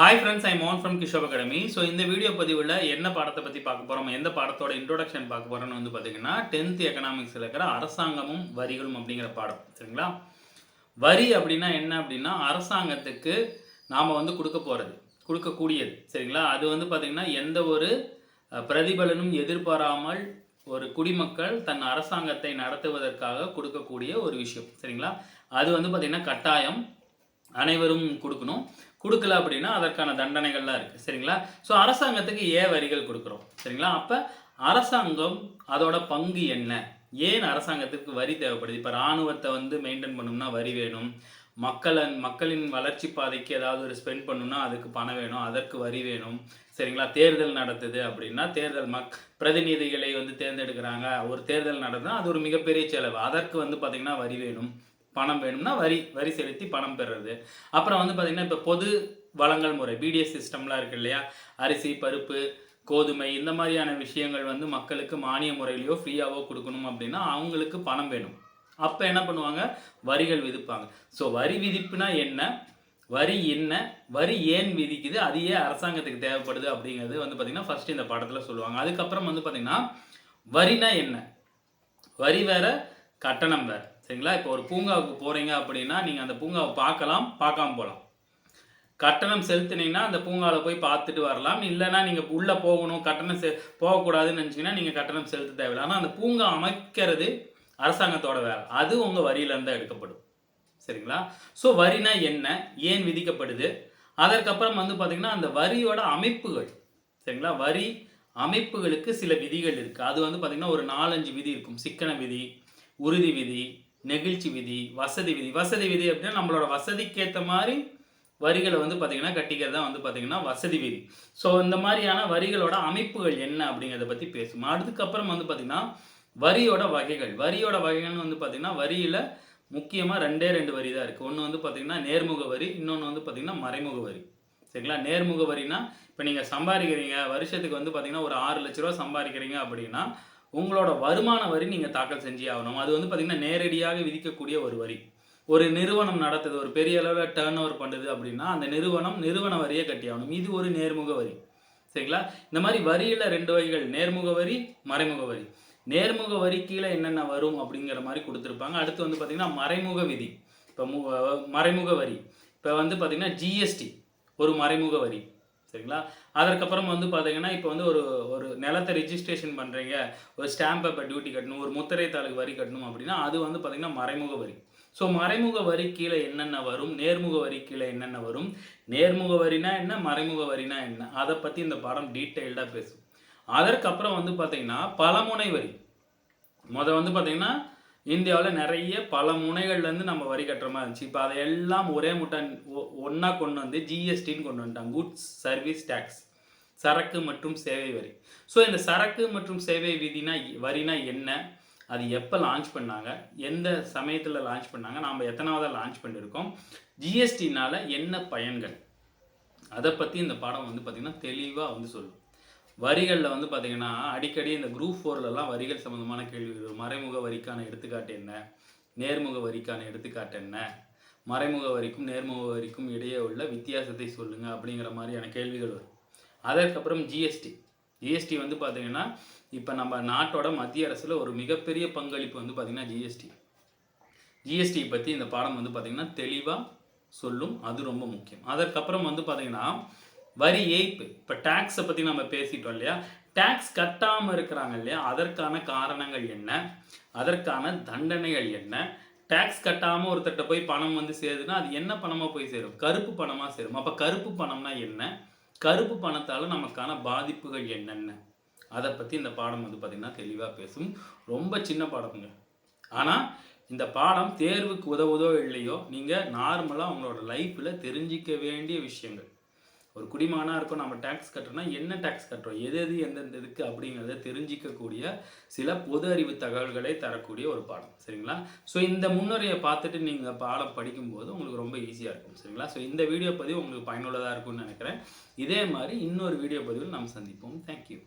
Hi friends I மோன் from கிஷோப் academy so இந்த வீடியோ பதிவில் என்ன பாடத்தை பற்றி பார்க்க போகிறோம் எந்த பாடத்தோட இன்ட்ரோடக்ஷன் பார்க்க போகிறோம்னு வந்து பார்த்தீங்கன்னா டென்த் எக்கனாமிக்ஸில் இருக்கிற அரசாங்கமும் வரிகளும் அப்படிங்கிற பாடம். சரிங்களா? வரி அப்படின்னா என்ன அப்படின்னா அரசாங்கத்துக்கு நாம் வந்து கொடுக்க போகிறது கொடுக்கக்கூடியது. சரிங்களா? அது வந்து பார்த்திங்கன்னா எந்த ஒரு பிரதிபலனும் எதிர்பாராமல் ஒரு குடிமக்கள் தன் அரசாங்கத்தை நடத்துவதற்காக கொடுக்கக்கூடிய ஒரு விஷயம். சரிங்களா? அது வந்து பார்த்திங்கன்னா கட்டாயம் அனைவரும் கொடுக்கணும். கொடுக்கல அப்படின்னா அதற்கான தண்டனைகள்லாம் இருக்குது சரிங்களா? ஸோ அரசாங்கத்துக்கு ஏன் வரிகள் கொடுக்குறோம். சரிங்களா? அப்போ அரசாங்கம் அதோட பங்கு என்ன? ஏன் அரசாங்கத்துக்கு வரி தேவைப்படுது? இப்போ இராணுவத்தை வந்து மெயின்டைன் பண்ணணும்னா வரி வேணும். மக்களின் மக்களின் வளர்ச்சி பாதைக்கு ஏதாவது ஒரு ஸ்பெண்ட் பண்ணணும்னா அதுக்கு பணம் வேணும். அதற்கு வரி வேணும். சரிங்களா? தேர்தல் நடத்துது அப்படின்னா தேர்தல் மக் பிரதிநிதிகளை வந்து தேர்ந்தெடுக்கிறாங்க. ஒரு தேர்தல் நடந்தா அது ஒரு மிகப்பெரிய செலவு. அதற்கு வந்து பார்த்திங்கன்னா வரி வேணும். பணம் வேணும்னா வரி வரி செலுத்தி பணம் பெறுறது. அப்புறம் வந்து பார்த்திங்கன்னா இப்போ பொது வளங்கள் முறை பிடிஎஸ் சிஸ்டம்லாம் இருக்கு இல்லையா? அரிசி பருப்பு கோதுமை இந்த மாதிரியான விஷயங்கள் வந்து மக்களுக்கு மானிய முறையிலையோ ஃப்ரீயாகவோ கொடுக்கணும் அப்படின்னா அவங்களுக்கு பணம் வேணும். அப்போ என்ன பண்ணுவாங்க? வரிகள் விதிப்பாங்க. ஸோ வரி விதிப்புனா என்ன? வரி என்ன? வரி ஏன் விதிக்குது? அது ஏன் அரசாங்கத்துக்கு தேவைப்படுது அப்படிங்கிறது வந்து பார்த்திங்கன்னா ஃபஸ்ட்டு இந்த பாடத்தில் சொல்லுவாங்க. அதுக்கப்புறம் வந்து பார்த்திங்கன்னா வரினா என்ன? வரி வேற கட்டணம் வேறு. சரிங்களா? இப்போ ஒரு பூங்காவுக்கு போகிறீங்க அப்படின்னா நீங்கள் அந்த பூங்காவை பார்க்கலாம் பார்க்காம போகலாம் கட்டணம் செலுத்துனீங்கன்னா அந்த பூங்காவில் போய் பார்த்துட்டு வரலாம். இல்லைன்னா நீங்கள் உள்ளே போகணும் கட்டணம் செ போகக்கூடாதுன்னு நினச்சிங்கன்னா நீங்கள் கட்டணம் செலுத்த தேவையில்லை. ஆனால் அந்த பூங்கா அமைக்கிறது அரசாங்கத்தோட வேலை. அது உங்கள் வரியிலேருந்து எடுக்கப்படும். சரிங்களா? ஸோ வரினா என்ன? ஏன் விதிக்கப்படுது? அதற்கப்புறம் வந்து பார்த்திங்கன்னா அந்த வரியோட அமைப்புகள். சரிங்களா? வரி அமைப்புகளுக்கு சில விதிகள் இருக்குது அது வந்து பார்த்திங்கன்னா ஒரு நாலஞ்சு விதி இருக்கும். சிக்கன விதி உறுதி விதி நெகிழ்ச்சி விதி வசதி விதி. வசதி விதி அப்படின்னா நம்மளோட வசதிக்கேற்ற மாதிரி வரிகளை வந்து பார்த்திங்கன்னா கட்டிக்கிறது தான் வந்து பார்த்திங்கன்னா வசதி விதி. ஸோ இந்த மாதிரியான வரிகளோட அமைப்புகள் என்ன அப்படிங்கிறத பற்றி பேசும் அதுக்கப்புறம் வந்து பார்த்திங்கன்னா வரியோட வகைகள். வரியோட வகைகள்னு வந்து பார்த்திங்கன்னா வரியில் முக்கியமாக ரெண்டே ரெண்டு வரி தான் இருக்குது ஒன்று வந்து பார்த்திங்கன்னா நேர்முக வரி இன்னொன்று வந்து பார்த்திங்கன்னா மறைமுக வரி. சரிங்களா? நேர்முக வரினா இப்போ நீங்கள் சம்பாதிக்கிறீங்க வருஷத்துக்கு வந்து பார்த்திங்கன்னா ஒரு ஆறு லட்ச ரூபா சம்பாதிக்கிறீங்க அப்படின்னா உங்களோட வருமான வரி நீங்கள் தாக்கல் செஞ்சே ஆகணும். அது வந்து பார்த்திங்கன்னா நேரடியாக விதிக்கக்கூடிய ஒரு வரி. ஒரு நிறுவனம் நடத்துது ஒரு பெரிய அளவில் டேர்ன் ஓவர் பண்ணுது அப்படின்னா அந்த நிறுவனம் நிறுவன வரியை கட்டி ஆகணும். இது ஒரு நேர்முக வரி. சரிங்களா? இந்த மாதிரி வரியில் ரெண்டு வகைகள். நேர்முக வரி மறைமுக வரி. நேர்முக வரி கீழே என்னென்ன வரும் அப்படிங்கிற மாதிரி கொடுத்துருப்பாங்க. அடுத்து வந்து பார்த்திங்கன்னா மறைமுக விதி. இப்போ மறைமுக வரி. இப்போ வந்து பார்த்திங்கன்னா ஜிஎஸ்டி ஒரு மறைமுக வரி. சரிங்களா? அதற்கப்புறம் வந்து பார்த்தீங்கன்னா இப்போ வந்து ஒரு ஒரு நிலத்தை ரிஜிஸ்ட்ரேஷன் பண்ணுறீங்க ஒரு ஸ்டாம்ப் பேப்பர் டியூட்டி கட்டணும் ஒரு முத்திரை தாளுக்கு வரி கட்டணும் அப்படின்னா அது வந்து பார்த்திங்கன்னா மறைமுக வரி. ஸோ மறைமுக வரி கீழே என்னென்ன வரும்? நேர்முக வரி கீழே என்னென்ன வரும்? நேர்முக வரினா என்ன? மறைமுக வரினா என்ன? அதை பற்றி இந்த பாடம் டீட்டெயில்டாக பேசும். அதற்கப்புறம் வந்து பார்த்தீங்கன்னா பலமுனை வரி. முத வந்து பார்த்தீங்கன்னா இந்தியாவில் நிறைய பல முனைகள்லேருந்து நம்ம வரி கட்டுற மாதிரி இருந்துச்சு. இப்போ அதை எல்லாம் ஒரே முட்டை ஒன்றா கொண்டு வந்து ஜிஎஸ்டின்னு கொண்டு வந்துட்டாங்க. குட்ஸ் சர்வீஸ் டேக்ஸ் சரக்கு மற்றும் சேவை வரி. ஸோ இந்த சரக்கு மற்றும் சேவை விதினா வரினா என்ன? அது எப்போ லான்ச் பண்ணாங்க? எந்த சமயத்தில் லான்ச் பண்ணாங்க? நாம் எத்தனாவதாக லான்ச் பண்ணியிருக்கோம் ஜிஎஸ்டினால் என்ன பயன்கள்? அதை பற்றி இந்த பாடம் வந்து பார்த்திங்கன்னா தெளிவாக வந்து சொல்லும். வரிகளில் வந்து பார்த்திங்கன்னா அடிக்கடி இந்த குரூப் ஃபோர்லலாம் வரிகள் சம்மந்தமான கேள்விகள் வரும். மறைமுக வரிக்கான எடுத்துக்காட்டு என்ன? நேர்முக வரிக்கான எடுத்துக்காட்டு என்ன? மறைமுக வரிக்கும் நேர்முக வரிக்கும் இடையே உள்ள வித்தியாசத்தை சொல்லுங்கள் அப்படிங்கிற மாதிரியான கேள்விகள் வரும். அதற்கப்புறம் ஜிஎஸ்டி ஜிஎஸ்டி வந்து பார்த்திங்கன்னா இப்போ நம்ம நாட்டோட மத்திய அரசில் ஒரு மிகப்பெரிய பங்களிப்பு வந்து பார்த்திங்கன்னா ஜிஎஸ்டி ஜிஎஸ்டி பற்றி இந்த பாடம் வந்து பார்த்திங்கன்னா தெளிவாக சொல்லும் அது ரொம்ப முக்கியம். அதற்கப்புறம் வந்து பார்த்திங்கன்னா வரி ஏய்ப்பு. இப்போ டேக்ஸை பற்றி நம்ம பேசிட்டோம் இல்லையா? டேக்ஸ் கட்டாமல் இருக்கிறாங்க இல்லையா? அதற்கான காரணங்கள் என்ன? அதற்கான தண்டனைகள் என்ன? டேக்ஸ் கட்டாமல் ஒருத்தர்கிட்ட போய் பணம் வந்து சேருதுன்னா அது என்ன பணமாக போய் சேரும்? கருப்பு பணமாக சேரும். அப்போ கருப்பு பணம்னா என்ன? கருப்பு பணத்தால் நமக்கான பாதிப்புகள் என்னென்ன? அதை பற்றி இந்த பாடம் வந்து பார்த்திங்கன்னா தெளிவாக பேசும். ரொம்ப சின்ன பாடம்ங்க ஆனால் இந்த பாடம் தேர்வுக்கு உதவுதோ இல்லையோ நீங்கள் நார்மலாக உங்களோட லைஃப்பில் தெரிஞ்சிக்க வேண்டிய விஷயங்கள். ஒரு குடிமகனாக இருக்கும் நம்ம டேக்ஸ் கட்டுறோம்னா என்ன டேக்ஸ் கட்டுறோம்? எது எது எந்தெந்த இதுக்கு அப்படிங்கிறத தெரிஞ்சிக்கக்கூடிய சில பொது அறிவு தகவல்களை தரக்கூடிய ஒரு பாடம் சரிங்களா? ஸோ இந்த முன்னுரையை பார்த்துட்டு நீங்கள் பாடம் படிக்கும்போது உங்களுக்கு ரொம்ப ஈஸியாக இருக்கும் சரிங்களா? ஸோ இந்த வீடியோ பதிவு உங்களுக்கு பயனுள்ளதாக இருக்கும்னு நினைக்கிறேன். இதே மாதிரி இன்னொரு வீடியோ பதிவில் நாம் சந்திப்போம். தேங்க்யூ